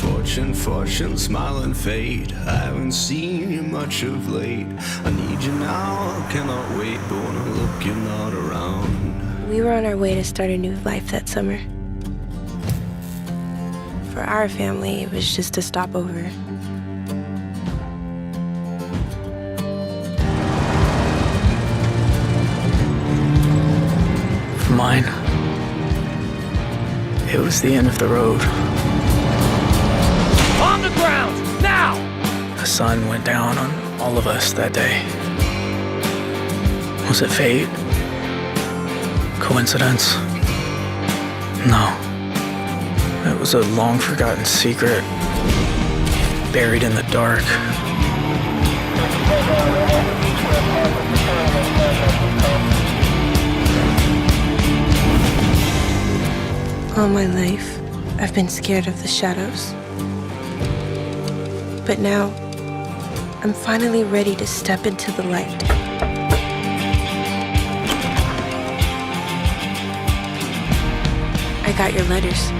fortune, fortune, smiling fate. I haven't seen you much of late. I need you now, I cannot wait, but when I look, you're not around. We were on our way to start a new life that summer. For our family, it was just a stopover. For mine, it was the end of the road. Sun went down on all of us that day. Was it fate? Coincidence? No. It was a long forgotten secret, buried in the dark. All my life, I've been scared of the shadows. But now, I'm finally ready to step into the light. I got your letters.